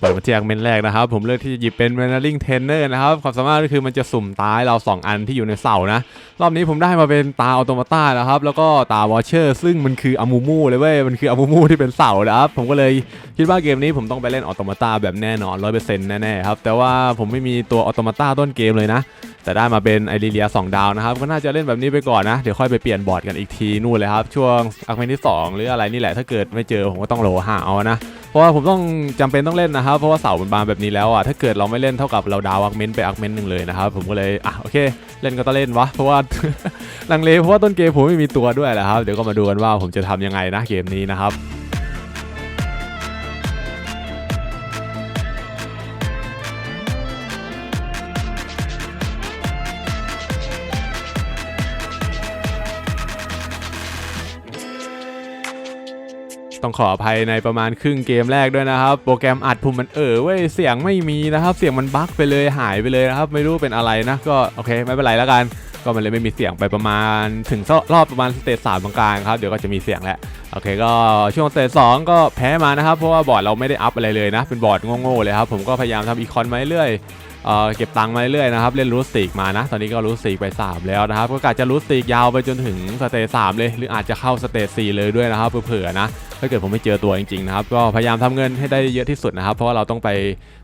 เปิดมาที่อักเมนแรกนะครับ ผมเลือกที่จะหยิบเป็น m a n n e r i n g Trainer นะครับ ความสามารถก็คือมันจะสุ่มตายเรา 2 อันที่อยู่ในเสานะ รอบนี้ผมได้มาเป็นตาออโตมาต้านะครับ แล้วก็ตาวอเชอร์ ซึ่งมันคืออามูมูเลยเว้ย มันคืออามูมูที่เป็นเสานะครับ ผมก็เลยคิดว่าเกมนี้ผมต้องไปเล่นออโตมาต้าแบบแน่นอนร้อยเปอร์เซ็นต์แน่ๆครับ แต่ว่าผมไม่มีตัวออโตมาต้าต้นเกมเลยนะ แต่ได้มาเป็นไอรีเลีย2ดาวนะครับ ก็น่าจะเล่นแบบนี้ไปก่อนนะ เดี๋ยวค่อยไปเปลี่ยนบอร์ดกันอีกทีนู่นเลยครับ ช่วงอักเมนที่ 2 หรืออะไรนี่แหละถ้าเกิดไม่เจอผมก็ต้องโหลหาเอานะ เพราะว่าผมต้องจำเป็นต้องเล่นนะครับ เพราะว่าเสามันบานแบบนี้แล้วอะถ้าเกิดเราไม่เล่นเท่ากับเราดาวอักเมนไปอักเมนหนึ่งเลยนะครับผมก็เลยอะโอเค เล่นก็ต้องเล่นวะเพราะว่าลังเลเพราะว่าต้นเกมผมไม่มีตัวด้วยแหละครับเดี๋ยวก็มาดูกันว่าผมจะทำยังไงนะเกมนี้นะครับ ต้องขออภัยในประมาณครึ่งเกมแรกด้วยนะครับ โปรแกรมอัดผมมันเออเว้ยเสียงไม่มีนะครับ เสียงมันบั๊กไปเลยหายไปเลยนะครับ ไม่รู้เป็นอะไรนะ ก็โอเคไม่เป็นไรแล้วกัน ก็มันเลยไม่มีเสียงไปประมาณถึงรอบประมาณสเตจสามกลางครับเดี๋ยวก็จะมีเสียงแหละโอเคก็ช่วงสเตจสองก็แพ้มานะครับ เพราะว่าบอร์ดเราไม่ได้อัพอะไรเลยนะ เป็นบอร์ดโง่ๆเลยครับ ผมก็พยายามทำอีคอนมาเรื่อย เเก็บตังค์มาเรื่อยๆนะครับเล่นรูสติกมานะ ตอนนี้ก็รูสติกไป 3 แล้วนะครับก็กะจะรูสติกยาวไปจนถึงสเตจสามเลย หรืออาจจะเข้าสเตจสี่เลยด้วยนะครับเผื่อๆนะถ้าเกิดผมไม่เจอตัวจริงๆนะครับก็พยายามทำเงินให้ได้เยอะที่สุดนะครับ เพราะว่าเราต้องไป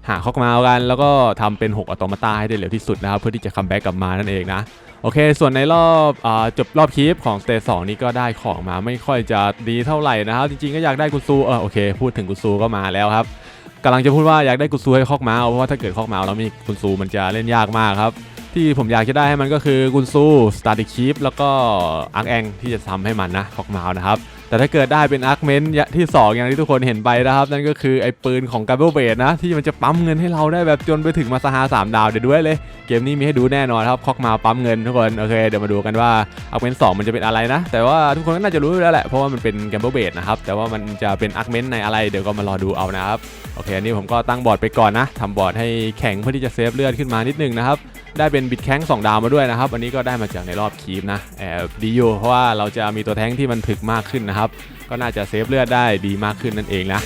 หาคอกมากัน แล้วก็ทำเป็น 6อัตโนมัติให้ได้เร็วที่สุดนะครับเพื่อที่จะคัมแบ็กกลับมานั่นเองนะโอเค ส่วนในรอบอจบรอบคีฟของสเตจสองนี้ก็ได้ของมาไม่ค่อยจะดีเท่าไหร่นะครับ จริงๆก็อยากได้กุซูเออโอเค พูดถึงกุซูก็มาแล้วครับ กำลังจะพูดว่าอยากได้กุซูให้คอกมาเพราะว่าถ้าเกิดคอกมาแล้วมีกุซูมันจะเล่นยากมากครับ ที่ผมอยากจะได้ให้มันก็คือกุนซูสตาร์ดิคีฟแล้วก็อาร์คแองที่จะทำให้มันนะคอกมานะครับ แต่ถ้าเกิดได้เป็นอาร์คเมนที่ 2 อย่างที่ทุกคนเห็นไปนะครับ นั่นก็คือไอ้ปืนของกาเบลเบดนะ ที่มันจะปั๊มเงินให้เราได้แบบจนไปถึงมาสหา3 ดาวเดี๋ยวด้วยเลย เกมนี้มีให้ดูแน่นอนครับ คอกมาปั๊มเงินทุกคน โอเค เดี๋ยวมาดูกันว่าอาร์คเมน2มันจะเป็นอะไรนะ แต่ว่าทุกคนก็น่าจะรู้แล้วแหละเพราะว่ามันเป็นกาเบลเบดนะครับแต่ว่ามันจะเป็นอาร์คเมนในอะไรเดี๋ยวก็มารอดูเอานะครับโอเคอันนี้ผมก็ตั้งบอร์ดไปก่อนนะทำบอร์ดให้แข็งเพื่อที่จะเซฟเลือดขึ้นมานิดนึงนะครับ ได้เป็นบิดแข้ง2ดาวมาด้วยนะครับ อันนี้ก็ได้มาจากในรอบคีฟนะแอบดีอยู่เพราะว่าเราจะมีตัวแท้งที่มันถึกมากขึ้นนะครับ ก็น่าจะเซฟเลือดได้ดีมากขึ้นนั่นเองนะ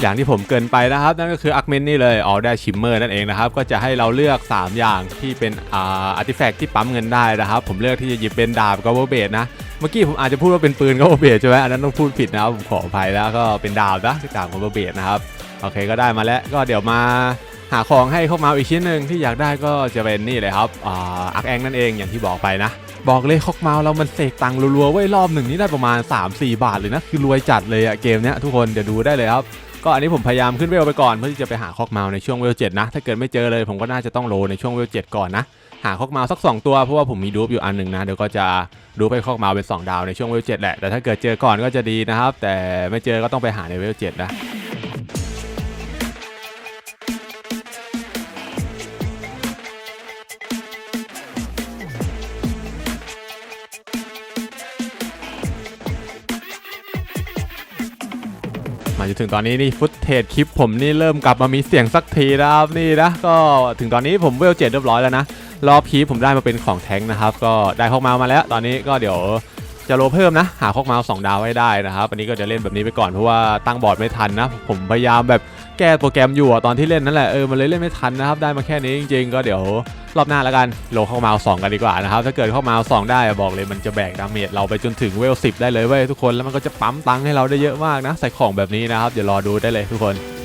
อย่างที่ผมเกินไปนะครับ นั่นก็คืออักเมนนี่เลยออได้ชิมเมอร์นั่นเองนะครับ ก็จะให้เราเลือก 3 อย่างที่เป็นอ่าอาร์ติแฟกที่ปั๊มเงินได้นะครับ ผมเลือกที่จะหยิบเป็นดาบกับเบดนะ เมื่อกี้ผมอาจจะพูดว่าเป็นปืนกับเบดใช่ไหมอันนั้นต้องพูดผิดนะครับผมขออภัยแล้วก็เป็นดาบนะดาบกับเบดนะครับโอเคก็ได้มาแล้วก็เดี๋ยวมาหาของให้เข้ามาอีกชิ้นหนึ่งที่อยากได้ก็จะเป็นนี่เลยครับอ่าอักแองนั่นเองอย่างที่บอกไปนะ บอกเลยคอกเมาเรามันเสกตังค์รัวๆไว้รอบหนึ่งนี่ได้ประมาณ 3-4 บาทเลยนะ คือรวยจัดเลยอะเกมเนี้ยทุกคนเดี๋ยวดูได้เลยครับ ก็อันนี้ผมพยายามขึ้นเวลไปก่อนเพื่อที่จะไปหาคอกเมาในช่วงเวลเจ็ดนะ ถ้าเกิดไม่เจอเลยผมก็น่าจะต้องโลในช่วงเวลเจ็ดก่อนนะ หาคอกเมาสัก 2 ตัวเพราะว่าผมมีดูบอยู่อันหนึ่งนะเดี๋ยวก็จะดูไปคอกเมาเป็น 2 ดาวในช่วงเวลเจ็ดแหละแต่ถ้าเกิดเจอก่อนก็จะดีนะครับ แต่ไม่เจอก็ต้องไปหาในเวลเจ็ดนะ มาจนถึงตอนนี้นี่ฟุตเทจคลิปผมนี่เริ่มกลับมามีเสียงสักทีนะครับนี่นะก็ถึงตอนนี้ผมเวลเจ็ดเรียบร้อยแล้วนะรอบคลิปผมได้มาเป็นของแท้งนะครับ ก็ได้คอกเมามาแล้ว ตอนนี้ก็เดี๋ยวจะโลเพิ่มนะ หาคอกเมาสองดาวให้ได้นะครับอันนี้ก็จะเล่นแบบนี้ไปก่อนเพราะว่าตั้งบอร์ดไม่ทันนะ ผมพยายามแบบแก้โปรแกรมอยู่อะตอนที่เล่นนั่นแหละเออมันเลยเล่นไม่ทันนะครับ ได้มาแค่นี้จริง ๆ ก็เดี๋ยว รอบหน้าแล้วกันโลคอกเมาส์สองกันดีกว่านะครับถ้าเกิดคอกเมาส์สองได้บอกเลยมันจะแบกดาเมจเราไปจนถึงเวลสิบได้เลยเว้ยทุกคนแล้วมันก็จะปั๊มตังค์ให้เราได้เยอะมากนะใส่ของแบบนี้นะครับเดี๋ยวรอดูได้เลยทุกคน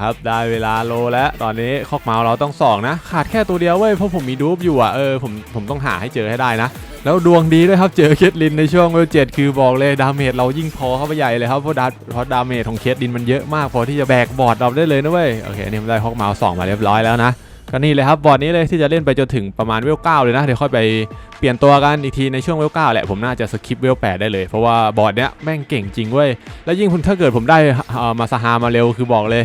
ครับ ได้เวลาโลแล้ว ตอนนี้คอกเมาส์เราต้องสองนะ ขาดแค่ตัวเดียวเว้ย เพราะผมมีดูปอยู่อะ เออ ผมผมต้องหาให้เจอให้ได้นะ แล้วดวงดีด้วยครับ เจอเคทลินในช่วงเวลเจ็ดคือบอกเลยดาเมจเรายิ่งพอเข้าไปใหญ่เลยครับ เพราะดาเพราะดาเมจของเคทลินมันเยอะมากพอที่จะแบกบอร์ดเราได้เลยนะเว้ย โอเคอันนี่ผมได้คอกเมาส์สองมาเรียบร้อยแล้วนะก็นี่เลยครับบอร์ดนี้เลยที่จะเล่นไปจนถึงประมาณเวลเก้าเลยนะเดี๋ยวค่อยไปเปลี่ยนตัวกันอีกทีในช่วงเวลเก้าแหละผมน่าจะสคิปเวลแปดได้เลย เพราะว่าบอร์ดเนี้ยแม่งเก่งจริงเว้ยแล้วยิ่งถ้าเกิดผมได้มาซาฮามาเร็วคือบอกเลย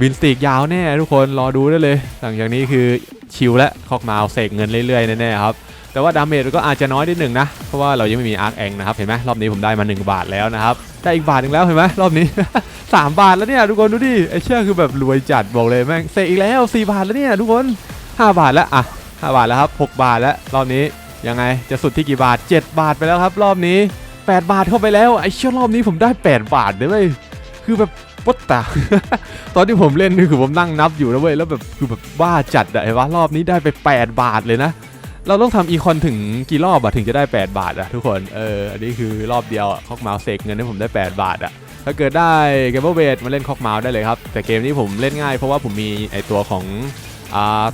วินสติกยาวแน่ทุกคนรอดูได้เลย หลังจากนี้คือชิลและคอกมาเอาเสกเงินเรื่อยๆแน่ๆครับแต่ว่าดาเมจก็อาจจะน้อยนิดหนึ่งนะ เพราะว่าเรายังไม่มีอาร์คแองนะครับ เห็นไหมรอบนี้ผมได้มา 1 บาทแล้วนะครับ ได้อีกบาทหนึ่งแล้วเห็นไหมรอบนี้ 3 บาทแล้วเนี่ยทุกคนดูดิไอเชื่อคือแบบรวยจัดบอกเลยแม่งเสกอีกแล้ว 4 บาทแล้วเนี่ยทุกคน 5 บาทแล้วอะ5บาทแล้วครับ 6 บาทแล้วรอบนี้ยังไงจะสุดที่กี่บาท 7 บาทไปแล้วครับ รอบนี้ 8 บาทเข้าไปแล้วไอเชื่อรอบนี้ผมได้ 8 บาทเลยคือแบบ ปตาตอนที่ผมเล่นนี่คือผมนั่งนับอยู่นะเว้ยแล้วแบบคือแบบบ้าจัดอะไอ้วะรอบนี้ได้ไป 8 บาทเลยนะ เราต้องทำอีคอนถึงกี่รอบอะถึงจะได้ 8 บาทอะทุกคนเอออันนี้คือรอบเดียวอะคอกเมาส์เสกเงินให้ผมได้ 8 บาทอะถ้าเกิดได้เกมเบอร์เบดมาเล่นคอกเมาส์ได้เลยครับแต่เกมนี้ผมเล่นง่ายเพราะว่าผมมีไอตัวของ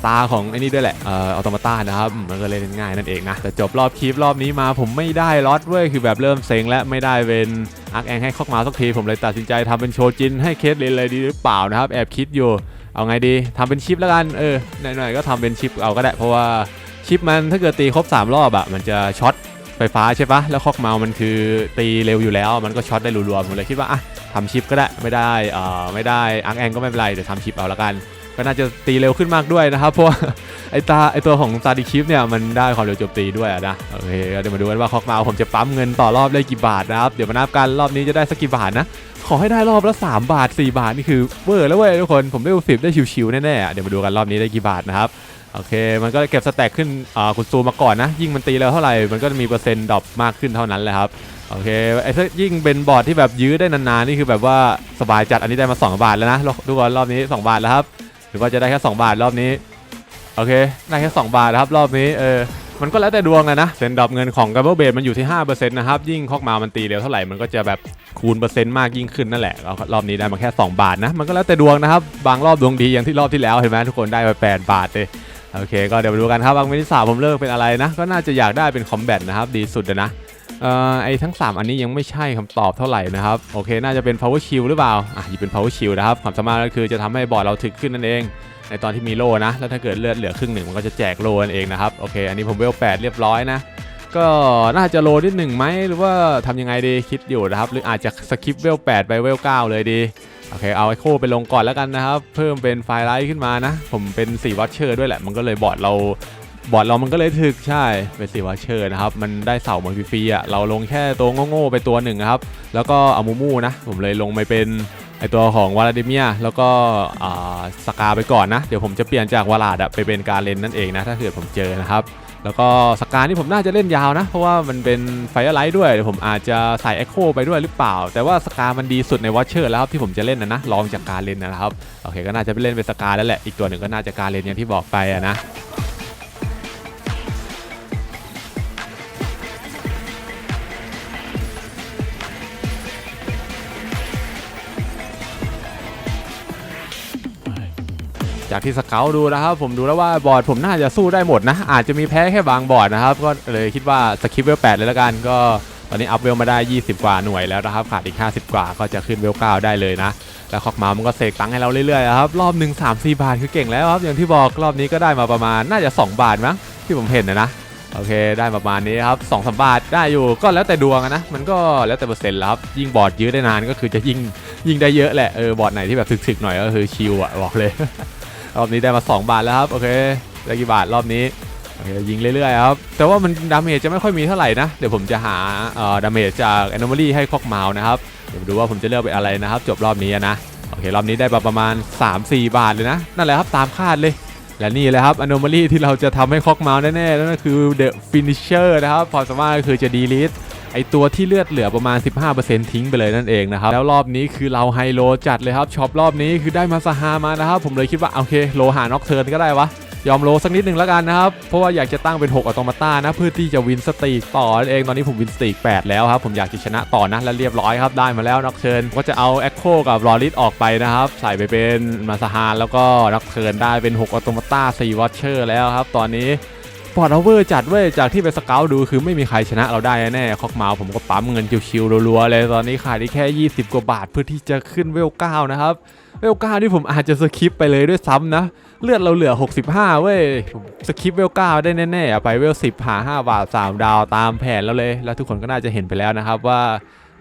ตาของไอ้นี่ด้วยแหละเอ่ออัตโนมัต้านะครับมันก็เลยเล่นง่ายนั่นเองนะแต่จบรอบคลิปรอบนี้มาผมไม่ได้ล็อตเว้ยคือแบบเริ่มเซ็งและไม่ได้เป็นอาร์คแองให้คอกมาสักทีผมเลยตัดสินใจทำเป็นโชจินให้เคสเลนเลยดีหรือเปล่านะครับแอบคิดอยู่เอาไงดีทำเป็นชิปแล้วกันเออหน่อยๆก็ทำเป็นชิปเอาก็ได้เพราะว่าชิปมันถ้าเกิดตีครบ 3 รอบอะมันจะช็อตไฟฟ้าใช่ปะแล้วคอกเมาส์มันคือตีเร็วอยู่แล้ว มันก็ช็อตได้รัวๆผมเลยคิดว่าอะทำชิปก็ได้ไม่ได้อ่อไม่ได้อาร์แองก็ไม่เป็นไรเดี๋ยวทำชิปเอาละกัน ก็น่าจะตีเร็วขึ้นมากด้วยนะครับ เพราะไอตาไอตัวของซาดิชิปเนี่ยมันได้ความเร็วโจมตีด้วยนะโอเคเดี๋ยวมาดูกันว่าคอกมาผมจะปั๊มเงินต่อรอบได้กี่บาทนะครับเดี๋ยวมานับกันรอบนี้จะได้สักกี่บาทนะขอให้ได้รอบละ3บาท 4 บาทนี่คือเวอร์แล้วเว้ยทุกคนผมได้สิบได้ชิวๆแน่ๆเดี๋ยวมาดูกันรอบนี้ได้กี่บาทนะครับโอเค มันก็เก็บสแต็กขึ้นอ่าคุณซูมมาก่อนนะ ยิ่งมันตีแล้วเท่าไหร่ มันก็จะมีเปอร์เซ็นต์ดรอปมากขึ้นเท่านั้นแหละครับ โอเค ไอ้ถ้ายิ่งเป็นบอร์ดที่แบบยื้อได้นานๆ นี่คือแบบว่าสบายจัด อันนี้ได้มา 2 บาทแล้วนะ ทุกคนรอบนี้ 2 บาทแล้วครับ หรือว่าจะได้แค่ 2 บาทรอบนี้ โอเค ได้แค่ 2 บาทนะครับรอบนี้ เออ มันก็แล้วแต่ดวงอะนะ เซนดรอปเงินของกั b เบิลเบมันอยู่ที่5%นะครับ ยิ่งคอกมามันตีเร็วเท่าไหร่ มันก็จะแบบคูณเปอร์เซ็นต์มากยิ่งขึ้นนั่นแหละ รอบนี้ได้มาแค่ 2 บาทนะ มันก็แล้วแต่ดวงนะครับ บางรอบดวงดีอย่างที่รอบที่แล้วเห็นไหมทุกคนได้ไป8บาทเลยโอเค ก็เดี๋ยวมาดูกันครับบางเมนิสาผมเลือกเป็นอะไรนะ ก็น่าจะอยากได้เป็นคอมแบทนะครับ ดีสุดนะ เอ่อไอทั้ง 3 อันนี้ยังไม่ใช่คำตอบเท่าไหร่นะครับ โอเค น่าจะเป็น power shield หรือเปล่า อะยิบเป็น power shield นะครับ ความสามารถก็คือจะทำให้บอร์ดเราถึกขึ้นนั่นเอง ในตอนที่มีโล่นะ แล้วถ้าเกิดเลือดเหลือครึ่งหนึ่งมันก็จะแจกโล่นั่นเองนะครับ โอเค อันนี้ผมเวล8เรียบร้อยนะ ก็น่าจะโลนิดหนึ่งไหมหรือว่าทำยังไงดี คิดอยู่นะครับ หรืออาจจะสคิปเวล8ไปเวล9เลยดี โอเค เอาไอโคไปลงก่อนแล้วกันนะครับ เพิ่มเป็นไฟไลท์ขึ้นมานะ ผมเป็น4วัตเชอร์ด้วยแหละ มันก็เลยบอร์ดเรา บอร์ดเรามันก็เลยถึกใช่เป็น4วัตเชอร์นะครับ มันได้เสามาฟรีๆอะเราลงแค่ตัวโง่ๆไปตัวหนึ่งครับ แล้วก็อามูมูนะ ผมเลยลงไปเป็นไอตัวของวาลาดิเมียแล้วก็สกาไปก่อนนะ เดี๋ยวผมจะเปลี่ยนจากวาลาดไปเป็นการเลนนั่นเองนะ ถ้าเกิดผมเจอนะครับ แล้วก็สกานี่ผมน่าจะเล่นยาวนะ เพราะว่ามันเป็นไฟไลท์ด้วยเดี๋ยวผมอาจจะใส่เอ็กโคไปด้วยหรือเปล่า แต่ว่าสกามันดีสุดในวอชเชอร์แล้วครับที่ผมจะเล่นนะนะลองจากการเล่นนะครับโอเคก็น่าจะไปเล่นเป็นสกาแล้วแหละอีกตัวหนึ่งก็น่าจะการเล่นอย่างที่บอกไปนะ จากที่สเกลดูนะครับ ผมดูแล้วว่าบอร์ดผมน่าจะสู้ได้หมดนะ อาจจะมีแพ้แค่บางบอร์ดนะครับ ก็เลยคิดว่าสคิปเวล8เลยละกันก็ตอนนี้อัพเวลมาได้ 20 กว่าหน่วยแล้วนะครับ ขาดอีก 50 กว่าก็จะขึ้นเวล9ได้เลยนะ แล้วคอกมามันก็เสกตังค์ให้เราเรื่อยๆนะครับ รอบหนึ่ง3 4บาทคือเก่งแล้วครับ อย่างที่บอกรอบนี้ก็ได้มาประมาณน่าจะ 2 บาทมั้งที่ผมเห็นนะนะโอเค ได้ประมาณนี้ครับ2องสามบาทได้อยู่ก็แล้วแต่ดวงนะ มันก็แล้วแต่เปอร์เซ็นต์แล้วครับ ยิ่งบอร์ดยื้อได้นานก็คือจะยิ่งยิ่งได้เยอะแหละ เออบอร์ดไหนที่แบบถึกๆหน่อยก็คือชิลอะบอกเลย รอบนี้ได้มา 2 บาทแล้วครับ โอเคได้กี่บาทรอบนี้โอเคยิงเรื่อยๆครับ แต่ว่ามันดาเมจจะไม่ค่อยมีเท่าไหร่นะ เดี๋ยวผมจะหาเอ่อดาเมจจาก Anomaly ให้คอกเมาส์นะครับ เดี๋ยวดูว่าผมจะเลือกเป็นอะไรนะครับ จบรอบนี้นะ โอเค รอบนี้ได้มาประมาณ 3-4 บาทเลยนะ นั่นแหละครับตามคาดเลย และนี่เลยครับ Anomaly ที่เราจะทำให้คอกเมาส์แน่ๆนั่นก็คือ The Finisher นะครับความสามารถก็คือจะ delete ไอตัวที่เลือดเหลือประมาณ 15%ทิ้งไปเลยนั่นเองนะครับ แล้วรอบนี้คือเราไฮโลจัดเลยครับช็อปรอบนี้คือได้มาสหามานะครับ ผมเลยคิดว่า โอเค โลหาน็อกเทิร์นก็ได้วะ ยอมโลสักนิดหนึ่งแล้วกันนะครับ เพราะว่าอยากจะตั้งเป็น 6อัตโนมัต้านะ เพื่อที่จะวินสตรีกต่อเองตอนนี้ผมวินสตรีก8แล้วครับ ผมอยากจะชนะต่อนะและเรียบร้อยครับได้มาแล้วน็อกเทิร์นก็จะเอาแอคโคกับลอริสออกไปนะครับใส่ไปเป็นมาสฮานแล้วก็น็อกเทิร์นได้เป็น 6อัตโนมัต้า4วอชเชอร์แล้วครับตอนนี้ ปอดเอาเวอร์จัดเว้ยจากที่ไปสเกลดูคือไม่มีใครชนะเราได้แน่คอกเมาผมก็ปั๊มเงินชิวๆรัวๆเลยตอนนี้ขาดอีกแค่ 20 กว่าบาทเพื่อที่จะขึ้นเวล9นะครับเวล9ที่ผมอาจจะสคิปไปเลยด้วยซ้ำนะ เลือดเราเหลือ 65 เว้ยสคิปเวล9ได้แน่ๆไปเวล10หา5บาท 3 ดาวตามแผนแล้วเลย แล้วทุกคนก็น่าจะเห็นไปแล้วนะครับว่า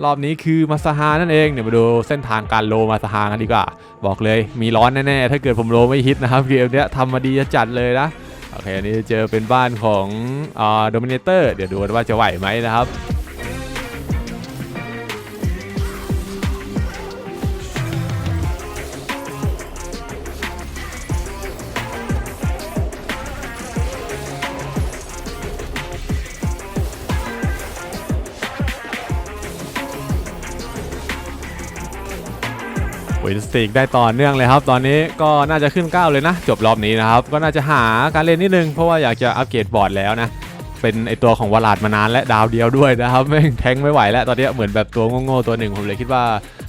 รอบนี้คือมาสฮานั่นเองเดี๋ยวมาดูเส้นทางการโลมาสฮากันดีกว่า บอกเลยมีร้อนแน่ๆถ้าเกิดผมโลไม่ฮิตนะครับเกมเนี้ยทำมาดีจะจัดเลยนะ โอเคอันนี้เจอเป็นบ้านของอ่าโดมิเนเตอร์เดี๋ยวดูกันว่าจะไหวไหมนะครับินสติกได้ต่อเนื่องเลยครับ ตอนนี้ก็น่าจะขึ้น 9 เลยนะ จบรอบนี้นะครับ ก็น่าจะหาการเล่นนิดนึง เพราะว่าอยากจะอัปเกรดบอร์ดแล้วนะ เป็นไอตัวของวลาดมานานและดาวเดียวด้วยนะครับแม่งแทงไม่ไหวแล้ว ตอนนี้เหมือนแบบตัวโง่ๆตัวหนึ่งผมเลยคิดว่า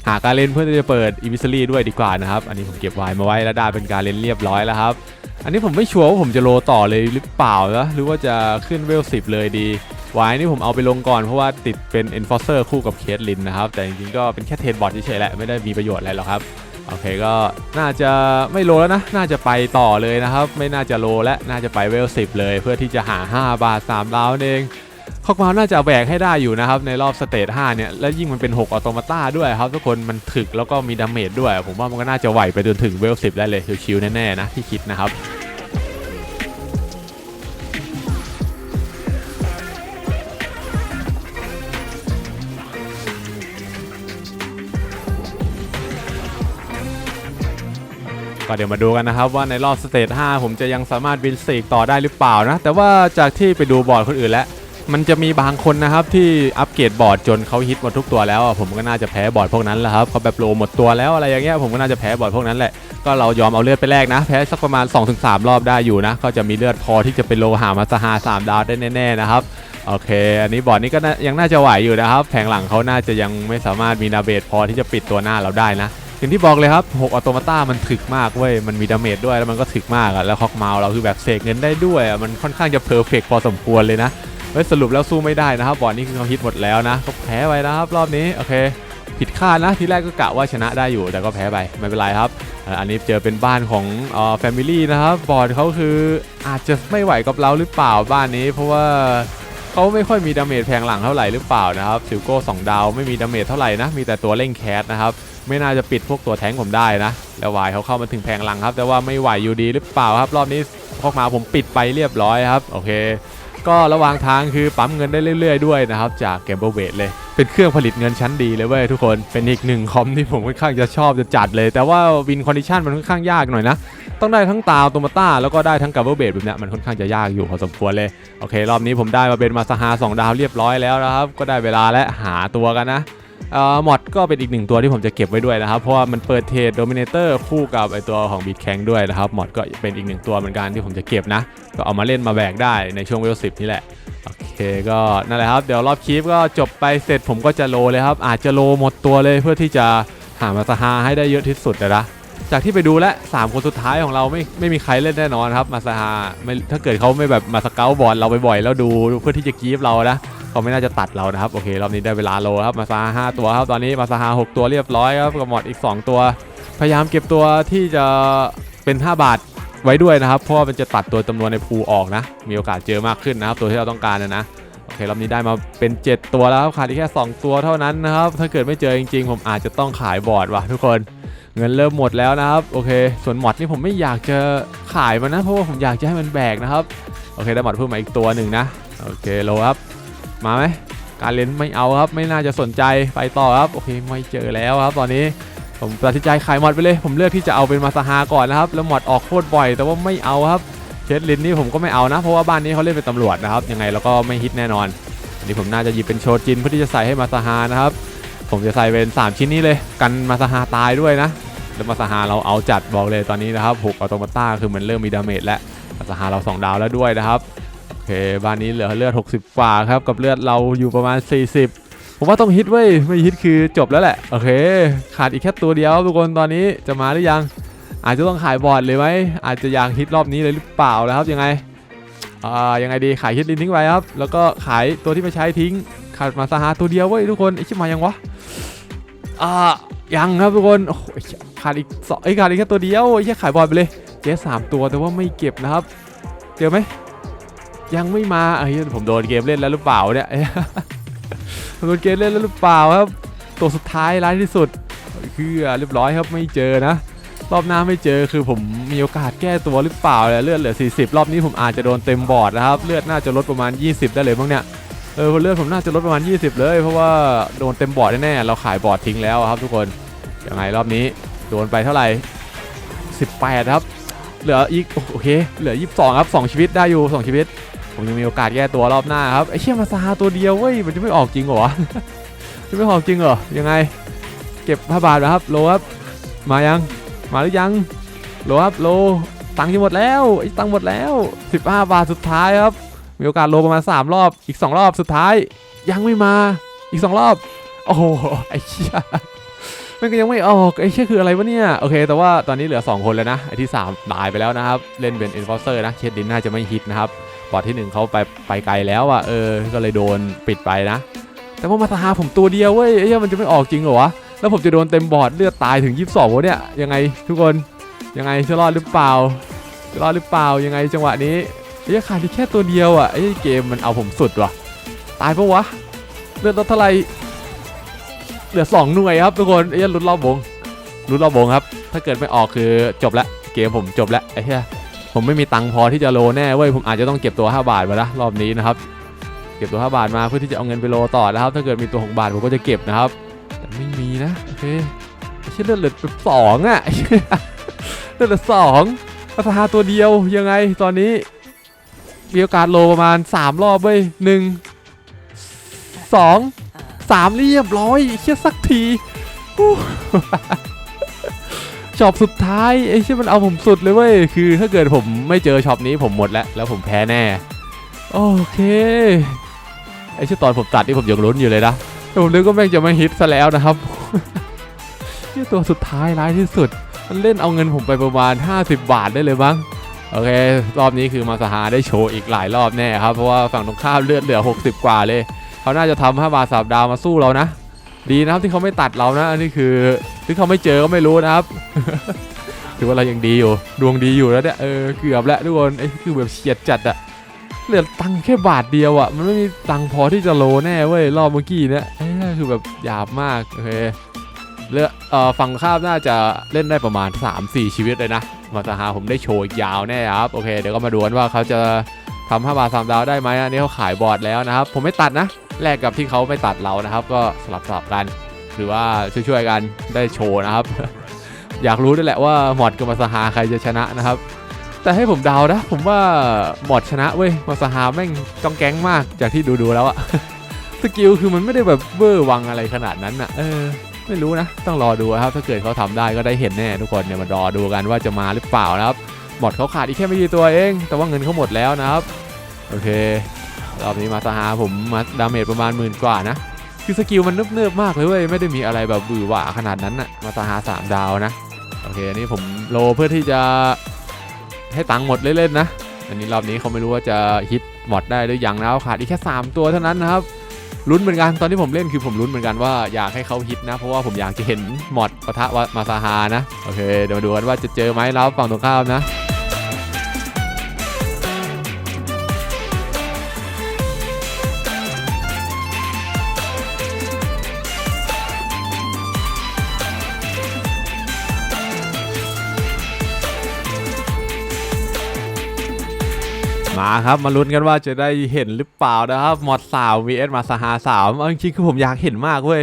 หาการเล่นเพื่อที่จะเปิดอีวิสลี่ด้วยดีกว่านะครับ อันนี้ผมเก็บไวน์มาไว้แล้วได้เป็นการเล่นเรียบร้อยแล้วครับ อันนี้ผมไม่ชัวร์ว่าผมจะโลต่อเลยหรือเปล่านะหรือว่าจะขึ้นเวล10เลยดี ไว้นี่ผมเอาไปลงก่อนเพราะว่าติดเป็น Enforcer คู่กับเคสลินนะครับ แต่จริงๆก็เป็นแค่เทรดบอร์ดเฉยๆแหละไม่ได้มีประโยชน์อะไรหรอกครับโอเคก็น่าจะไม่โลแล้วนะ น่าจะไปต่อเลยนะครับ ไม่น่าจะโลและน่าจะไปเวล10เลย เพื่อที่จะหา 5 บาท3ดาวเองคอกมาน่าจะแบกให้ได้อยู่นะครับ ในรอบสเตจ5เนี่ย และยิ่งมันเป็น 6 ออโตมาต้าด้วยครับ ทุกคนมันถึกแล้วก็มีดาเมจด้วย ผมว่ามันก็น่าจะไหวไปจนถึงเวล10ได้เลยชิวๆแน่ๆนะที่คิดนะครับ ก็เดี๋ยวมาดูกันนะครับว่าในรอบสเตจ5ผมจะยังสามารถบินสีกต่อได้หรือเปล่านะ แต่ว่าจากที่ไปดูบอร์ดคนอื่นแล้ว มันจะมีบางคนนะครับที่อัปเกรดบอร์ดจนเขาฮิตหมดทุกตัวแล้วผมก็น่าจะแพ้บอร์ดพวกนั้นแหละครับเขาแบบโลหมดตัวแล้วอะไรอย่างเงี้ยผมก็น่าจะแพ้บอร์ดพวกนั้นแหละก็เรายอมเอาเลือดไปแลกนะ แพ้สักประมาณ 2-3 รอบได้อยู่นะ ก็จะมีเลือดพอที่จะเป็นโลหามาสหา3ดาวได้แน่ๆนะครับโอเค อันนี้บอร์ดนี้ก็ยังน่าจะไหวอยู่นะครับ แผงหลังเขาน่าจะยังไม่สามารถมีนาเบตพอที่จะปิดตัวหน้าเราได้นะ อย่างที่บอกเลยครับ6ออโตมาต้ามันถึกมากเว้ย มันมีดาเมจด้วยแล้วมันก็ถึกมากอะแล้วคอกเมาเราคือแบบเสกเงินได้ด้วยอะมันค่อนข้างจะเพอร์เฟกพอสมควรเลยนะเฮ้ยสรุปแล้วสู้ไม่ได้นะครับบอร์ดนี้คือเขาฮิตหมดแล้วนะก็แพ้ไปนะครับรอบนี้โอเคผิดคาดนะทีแรกก็กะว่าชนะได้อยู่แต่ก็แพ้ไปไม่เป็นไรครับ อันนี้เจอเป็นบ้านของอ่อแฟมิลี่นะครับบอร์ดเขาคืออาจจะไม่ไหวกับเราหรือเปล่าบ้านนี้ เพราะว่าเขาไม่ค่อยมีดาเมจแพงหลังเท่าไหร่หรือเปล่านะครับซิลโก้สองดาวไม่มีดาเมจเท่าไหร่นะมีแต่ตัวเร่งแคสนะครับ ไม่น่าจะปิดพวกตัวแท้งผมได้นะ แล้ววายเขาเข้ามาถึงแพงหลังครับ แต่ว่าไม่ไหวอยู่ดีหรือเปล่าครับ รอบนี้พอกมาผมปิดไปเรียบร้อยครับ โอเค ก็ระหว่างทางคือปั๊มเงินได้เรื่อย ๆ ด้วยนะครับ จากเกมเบอร์เวทเลย เป็นเครื่องผลิตเงินชั้นดีเลยเว้ยทุกคน เป็นอีกหนึ่งคอมที่ผมค่อนข้างจะชอบจะจัดเลย แต่ว่าวินคอนดิชันมันค่อนข้างยากหน่อยนะ ต้องได้ทั้งตาวโตมาต้าแล้วก็ได้ทั้งกัมเบอร์เบทแบบนี้มันค่อนข้างจะยากอยู่พอสมควรเลย โอเค รอบนี้ผมได้มาเป็นมาซาฮา2ดาวเรียบร้อยแล้วนะครับ ก็ได้เวลาและหาตัวกันนะ มอดก็เป็นอีกหนึ่งตัวที่ผมจะเก็บไว้ด้วยนะครับ เพราะว่ามันเปิดเทรดโดมิเนเตอร์คู่กับไอตัวของบีทแคงด้วยนะครับมอดก็เป็นอีกหนึ่งตัวเหมือนกันที่ผมจะเก็บนะ ก็เอามาเล่นมาแบกได้ในช่วงเวลสิบนี่แหละ โอเคก็นั่นแหละครับ เดี๋ยวรอบคลิปก็จบไปเสร็จผมก็จะโลเลยครับ อาจจะโลหมดตัวเลยเพื่อที่จะหามาซาฮาให้ได้เยอะที่สุดนะจากที่ไปดูแล้วสามคนสุดท้ายของเราไม่ไม่มีใครเล่นแน่นอนครับมาซาฮาถ้าเกิดเขาไม่แบบมาสเกลบอลเราบ่อยๆแล้วดูเพื่อที่จะกีฟเรานะ เขาไม่น่าจะตัดเรานะครับโอเครอบนี้ได้เวลาโลครับมาซาฮาตัวครับตอนนี้มาซาฮา6ตัวเรียบร้อยครับกับหมอดอีก 2 ตัว พยายามเก็บตัวที่จะเป็น 5 บาทไว้ด้วยนะครับ เพราะว่ามันจะตัดตัวจำนวนในพูออกนะ มีโอกาสเจอมากขึ้นนะครับ ตัวที่เราต้องการนะนะโอเครอบนี้ได้มาเป็น 7 ตัวแล้วครับขาดอีกแค่ 2 ตัวเท่านั้นนะครับ ถ้าเกิดไม่เจอจริงๆ ผมอาจจะต้องขายบอร์ดว่ะทุกคนเงินเริ่มหมดแล้วนะครับโอเค ส่วนหมอดนี่ผมไม่อยากจะขายมันนะเพราะว่าผมอยากจะให้มันแบกนะครับโอเคได้หมอดเพิ่มมาอีกตัวหนึ่งนะโอเคโลครับ มาไหมการเล่นไม่เอาครับ ไม่น่าจะสนใจไปต่อครับ โอเค ไม่เจอแล้วครับ ตอนนี้ผมตัดสินใจขายหมดไปเลย ผมเลือกที่จะเอาเป็นมาซาฮาก่อนนะครับ แล้วหมดออกโคตรบ่อย แต่ว่าไม่เอาครับเชดลินนี่ผมก็ไม่เอานะ เพราะว่าบ้านนี้เขาเล่นเป็นตำรวจนะครับ ยังไงเราก็ไม่ฮิตแน่นอนอันนี้ผมน่าจะหยิบเป็นโชจินเพื่อที่จะใส่ให้มาซาฮานะครับ ผมจะใส่เป็น 3 ชิ้นนี้เลย กันมาซาฮาตายด้วยนะ แล้วมาซาฮาเราเอาจัดบอกเลยตอนนี้นะครับหกออโตมาต้าคือมันเริ่มมีดาเมจแล้วมาซาฮาเรา 2 ดาวแล้วด้วยนะครับ เค บ้านนี้เหลือเลือด 60กว่าครับ กับเลือดเราอยู่ประมาณ 40 ผมว่าต้องฮิตเว้ย ไม่ฮิตคือจบแล้วแหละ โอเค ขาดอีกแค่ตัวเดียวทุกคนตอนนี้จะมาหรือยัง อาจจะต้องขายบอร์ดเลยไหม อาจจะอยากฮิตรอบนี้เลยหรือเปล่าแล้วครับยังไง อ่า ยังไงดี ขายฮิตลินทิ้งไปครับ แล้วก็ขายตัวที่ไม่ใช้ทิ้ง ขาดมาซาฮาตัวเดียวเว้ยทุกคน ไอชิมายังวะ อ่า ยังครับทุกคนขาดอีกสองไอขาดอีกแค่ตัวเดียวไอแค่ขายบอลไปเลย เจ๊สามตัวแต่ว่าไม่เก็บนะครับ เจอไหม ยังไม่มาเอ้ยผมโดนเกมเล่นแล้วหรือเปล่าเนี่ยโดนเกมเล่นแล้วหรือเปล่าครับ ตัวสุดท้ายร้ายที่สุด คือเรียบร้อยครับไม่เจอนะ รอบหน้าไม่เจอคือผมมีโอกาสแก้ตัวหรือเปล่าเนี่ยเลือดเหลือ 40 รอบนี้ผมอาจจะโดนเต็มบอร์ดนะครับ เลือดน่าจะลดประมาณ 20 ได้เลยบ้งเนี่ยเออเลือดผมน่าจะลดประมาณ 20 เลย เพราะว่าโดนเต็มบอร์ดแน่ๆเราขายบอร์ดทิ้งแล้วครับ ทุกคนยังไงรอบนี้โดนไปเท่าไหร่ 18 ครับ เหลืออีกโอเค เหลือ 22 ครับ 2 ชีวิตได้อยู่ 2 ชีวิต ผมยังมีโอกาสแก้ตัวรอบหน้าครับไอ้เชี่ยมาซาตัวเดียวเว้ยมันจะไม่ออกจริงเหรอจะไม่ออกจริงเหรอยังไง เก็บ5บาทนะครับโลครับมายังมาหรือยังโลครับโลตังค์จะหมดแล้วไอ้ตังค์หมดแล้ว 15 บาทสุดท้ายครับมีโอกาสโลประมาณ3รอบอีก 2 รอบสุดท้าย ยังไม่มาอีก 2 รอบ โอ้โหไอ้เชี่ยมันก็ยังไม่ออกไอ้เชี่ยคืออะไรวะเนี่ยโอเค แต่ว่าตอนนี้เหลือ 2 คนแล้วนะไอ้ที่ 3 ตายไปแล้วนะครับ เล่นเป็น enforcer นะเคสดินน่าจะไม่ฮิตนะครับ บอดที่ 1เขาไปไปไกลแล้วอะเออ ก็เลยโดนปิดไปนะ แต่ว่ามาตาหผมตัวเดียวเว้ยไอ้ยมันจะไม่ออกจริงเหรอวะ แล้วผมจะโดนเต็มบอร์ดเลือดตายถึง 22วะเนี่ย ยังไงทุกคน ยังไงจะรอดหรือเปล่า จะรอดหรือเปล่า ยังไงจังหวะนี้ไอ้ยขาดที่แค่ตัวเดียวอะไอ้เกมมันเอาผมสุดว่ะ ตายปะวะ เลือดลดเท่าไหร่เหลือ 2 หน่วยครับทุกคนไอ้เหี้ยลุ้นรอบวงลุ้นรอบวงครับ ถ้าเกิดไม่ออกคือจบละ เกมผมจบละไอ้เหี้ย ผมไม่มีตังค์พอที่จะโลแน่เว้ยผมอาจจะต้องเก็บตัว 5 บาทมาละรอบนี้นะครับเก็บตัว 5 บาทมาเพื่อที่จะเอาเงินไปโลต่อนะครับ ถ้าเกิดมีตัวของบาทผมก็จะเก็บนะครับ แต่ไม่มีนะโอเคเชี่ยเลือดเหลือสองอะเลือดเหลือสองภาษาตัวเดียวยังไงตอนนี้มีโอกาสโลประมาณ 3 รอบเว้ยหนึ่งสองสามเรียบร้อยเชี่ยสักที ช็อปสุดท้ายไอ้ชี่มันเอาผมสุดเลยเว้ยคือถ้าเกิดผมไม่เจอช็อปนี้ผมหมดแล้วแล้วผมแพ้แน่โอเคไอ้ชี่ยตอนผมตัดนี่ผมยังลุ้นอยู่เลยนะแต่ผมนึกว่าแม่งจะไม่ฮิตซะแล้วนะครับนี่ตัวสุดท้ายร้ายที่สุด มันเล่นเอาเงินผมไปประมาณ 50 บาทได้เลยมั้งโอเค รอบนี้คือมาสหาได้โชว์อีกหลายรอบแน่ครับ เพราะว่าฝั่งตรงข้ามเลือดเหลือ 60 กว่าเลย เขาน่าจะทำ5บาท3ดาวมาสู้เรานะ ดีนะครับที่เขาไม่ตัดเรานะอันนี้คือที่เขาไม่เจอก็ไม่รู้นะครับถือว่าเรายังดีอยู่ ดวงดีอยู่แล้วเนี่ยเออเกือบแล้วทุกคนไอ้คือแบบเฉียดจัดอะเหลือตังค์แค่บาทเดียวอะมันไม่มีตังค์พอที่จะโลแน่เว้ยรอบเมื่อกี้เนี่ยเอ้คือแบบหยาบมากโอเคเลือกเอ่อฝั่งข้ามน่าจะเล่นได้ประมาณ 3-4 ชีวิตเลยนะมาตาหาผมได้โชว์ยาวแน่ครับโอเคเดี๋ยวก็มาดูกันว่าเขาจะทำ5บาท3ดาวได้ไหมอันนี้เขาขายบอร์ดแล้วนะครับ ผมไม่ตัดนะแลกกับที่เขาไม่ตัดเรานะครับ ก็สลับสลับกัน หรือว่าช่วยๆกันได้โชว์นะครับ อยากรู้ด้วยแหละว่าหมอดกับมาสหาใครจะชนะนะครับ แต่ให้ผมเดานะ ผมว่าบอดชนะเว้ยมาสหาแม่งจ้องแก๊งมากจากที่ดูๆแล้วอะสกิลคือมันไม่ได้แบบเวอร์วังอะไรขนาดนั้นอะเออไม่รู้นะ ต้องรอดูครับ ถ้าเกิดเขาทำได้ก็ได้เห็นแน่ทุกคนเนี่ยมารอดูกันว่าจะมาหรือเปล่านะครับบอดเขาขาดอีกแค่ไม่กี่ตัวเอง แต่ว่าเงินเขาหมดแล้วนะครับ โอเค รอบนี้มาสหาผมมาดาเมจประมาณหมื่นกว่านะ คือสกิลมันเนิบๆมากเลยเว้ยไม่ได้มีอะไรแบบบือหวาขนาดนั้นอะมาสหาสามดาวนะโอเคอันนี้ผมโลเพื่อที่จะให้ตังค์หมดเล่นๆนะอันนี้รอบนี้เขาไม่รู้ว่าจะฮิตหมดได้หรือยังนะขาดอีกแค่ 3 ตัวเท่านั้นนะครับลุ้นเหมือนกันตอนที่ผมเล่นคือผมลุ้นเหมือนกันว่าอยากให้เขาฮิตนะ เพราะว่าผมอยากจะเห็นหมดปะทะวะมาซาฮานะ โอเค เดี๋ยวมาดูกันว่าจะเจอไหมแล้วฝั่งตรงข้ามนะ ครับ มาลุ้นกันว่าจะได้เห็นหรือเปล่านะครับมอดสาว vs มาซาฮาสามเอาจริงๆคือผมอยากเห็นมากเว้ย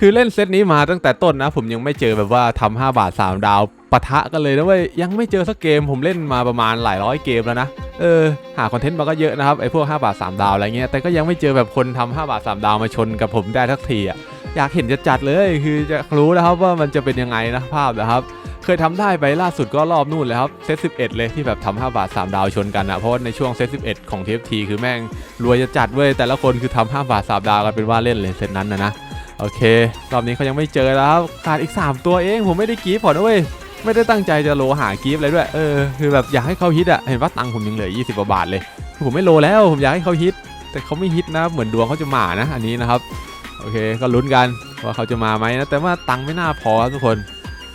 คือเล่นเซตนี้มาตั้งแต่ต้นนะ ผมยังไม่เจอแบบว่าทำ5บาท 3 ดาวปะทะกันเลยนะเว้ยยังไม่เจอสักเกมผมเล่นมาประมาณหลายร้อยเกมแล้วนะเออหาคอนเทนต์มาก็เยอะนะครับไอ้พวก 5 บาท 3 ดาวอะไรเงี้ยแต่ก็ยังไม่เจอแบบคนทำ5บาท 3 ดาวมาชนกับผมได้ทักทีอะอยากเห็นจะจัดๆเลย คือจะรู้นะครับว่ามันจะเป็นยังไงนะภาพนะครับ เคยทำได้ไปล่าสุดก็รอบนู่นเลยครับเซต11เลยที่แบบทำ5บาท 3 ดาวชนกันอะเพราะในช่วงเซต11ของ TFT คือแม่งรวยจะจัดเว้ยแต่ละคนคือทำ5บาท 3 ดาวกันเป็นว่าเล่นเลยเซตนั้นนะนะโอเค รอบนี้เขายังไม่เจอแล้วครับขาดอีก 3 ตัวเองผมไม่ได้กีฟพอนะเว้ยไม่ได้ตั้งใจจะโลหากรีฟอะไรด้วยเออคือแบบอยากให้เขาฮิตอะเห็นว่าตังค์ผมยังเหลือ20กว่าบาทเลยคือผมไม่โลแล้วผมอยากให้เขาฮิต แต่เขาไม่ฮิตนะเหมือนดวงเขาจะมานะอันนี้นะครับโอเคก็ลุ้นกันว่าเขาจะมาไหมนะแต่ว่าตังค์ไม่น่าพอครับทุกคน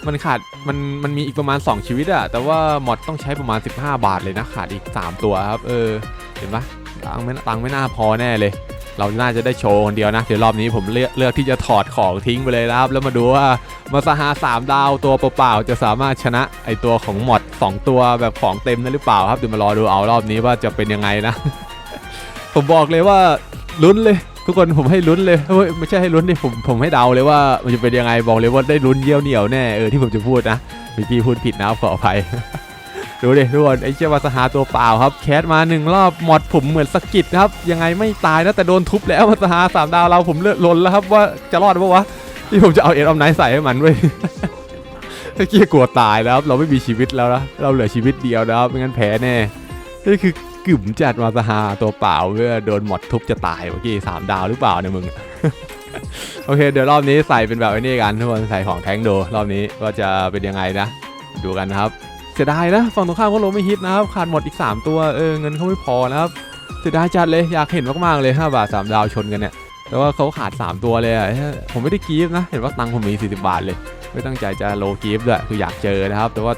มันขาดมันมันมีอีกประมาณ 2 ชีวิตอะแต่ว่ามอดต้องใช้ประมาณ 15 บาทเลยนะขาดอีก 3 ตัวครับ เออ เห็นปะตังไม่ตังไม่น่าพอแน่เลย เราน่าจะได้โชว์คนเดียวนะ เดี๋ยวรอบนี้ผมเลือกเลือกที่จะถอดของทิ้งไปเลยนะครับ แล้วมาดูว่ามาซาฮาสามดาวตัวเปล่าๆจะสามารถชนะไอตัวของมอดสองตัวแบบของเต็มได้หรือเปล่าครับเดี๋ยวมารอดูเอารอบนี้ว่าจะเป็นยังไงนะ ผมบอกเลยว่าลุ้นเลย ทุกคนผมให้ลุ้นเลยเฮ้ยไม่ใช่ให้ลุ้นดิผมผมให้เดาเลยว่ามันจะเป็นยังไงบอกเลยว่าได้ลุ้นเยี่ยวเหนียวแน่เออที่ผมจะพูดนะเมื่อกี้พูดผิดนะขออภัยดูดิทุกคนไอ้เจ้าวาสหาตัวเปล่าครับแคสมาหนึ่งรอบหมดผมเหมือนสกิดครับยังไงไม่ตายนะแต่โดนทุบแล้ววาสหาสามดาวเราผมเลือดล้นแล้วครับว่าจะรอดปะวะที่ผมจะเอาเอ็นออมไนท์ใส่ให้มันเว้ยเมื่อกี้กลัวตายแล้วครับเราไม่มีชีวิตแล้วนะเราเหลือชีวิตเดียวนะครับไม่งั้นแพ้แน่นี่คือ กึ่มจัดมาสหาตัวเปล่าเพื่อโดนหมดทุบจะตายเมื่อกี้สามดาวหรือเปล่าเนี่ยมึง โอเค เดี๋ยวรอบนี้ใส่เป็นแบบนี่กันทุกคนใส่ของแทงค์ดูรอบนี้ว่าจะเป็นยังไงนะ ดูกันนะครับ เสียดายนะฝั่งตรงข้ามก็ลงไม่ฮิตนะครับขาดหมดอีก 3 ตัวเออเงินเขาไม่พอนะครับเสียดายจัดเลยอยากเห็นมากๆเลย5บาท3ดาวชนกันเนี่ยแต่ว่าเขาขาด 3 ตัวเลยอะเฮ้ยผมไม่ได้กีฟนะ เห็นว่าตังค์ผมมี 40 บาทเลย ไม่ตั้งใจจะโลกีฟด้วยคืออยากเจอนะครับ แต่ว่า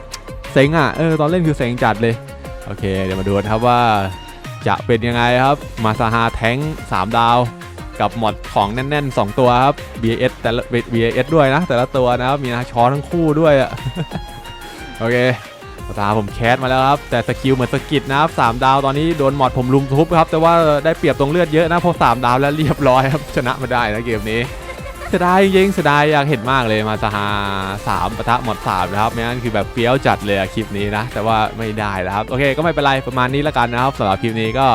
เซ็งอะเออตอนเล่นคือเซ็งจัดเลย โอเค เดี๋ยวมาดูนะครับว่าจะเป็นยังไงครับ มาซาฮาแทง3 ดาว กับหมดของแน่น ๆ 2 ตัวครับ B.S แต่ละ B.S ด้วยนะ แต่ละตัวนะครับ มีนาชอทั้งคู่ด้วยอะโอเคตาผมแคสมาแล้วครับ แต่สกิลเหมือนสกิดนะครับ3ดาวตอนนี้โดนหมดผมลุมทุบครับ แต่ว่าได้เปรียบตรงเลือดเยอะนะเพราะ3ดาวแล้วเรียบร้อยครับ ชนะมาได้นะเกมนี้ สียดายจริงเสียดายอยากเห็นมากเลยมาซาฮาสามปะทะหมดสามนะครับไม่งั้นคือแบบเปี้ยวจัดเลยอะคลิปนี้นะ แต่ว่าไม่ได้นะครับ โอเคก็ไม่เป็นไรประมาณนี้ล้วกันนะครับสำหรับคลิปนี้ก็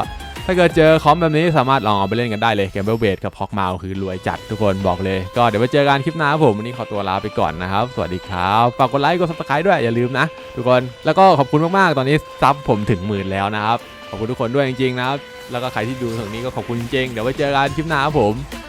ถ้าเกิดเจอคอมแบบนี้สามารถลองเอาไปเล่นกันได้เลยเกมเบลเบดกับฮอกมาคือรวยจัดทุกคนบอกเลย ก็เดี๋ยวไปเจอกันคลิปหน้าครับผมวันนี้ขอตัวลาไปก่อนนะครับ สวัสดีครับฝากกดไลค์กดซับสไครต์ด้วยอย่าลืมนะ ทุกคนแล้วก็ขอบคุณมากๆตอนนี้ซับผมถึงหมื่นแล้วนะครับขอบคุณทุกคนด้วยจริงๆนะครับแล้วก็ใครที่ดูตรงนี้ก็ขอบคุณจริงๆเดี๋ยวไว้เจอกันคลิปหน้าครับผม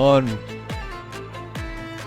on.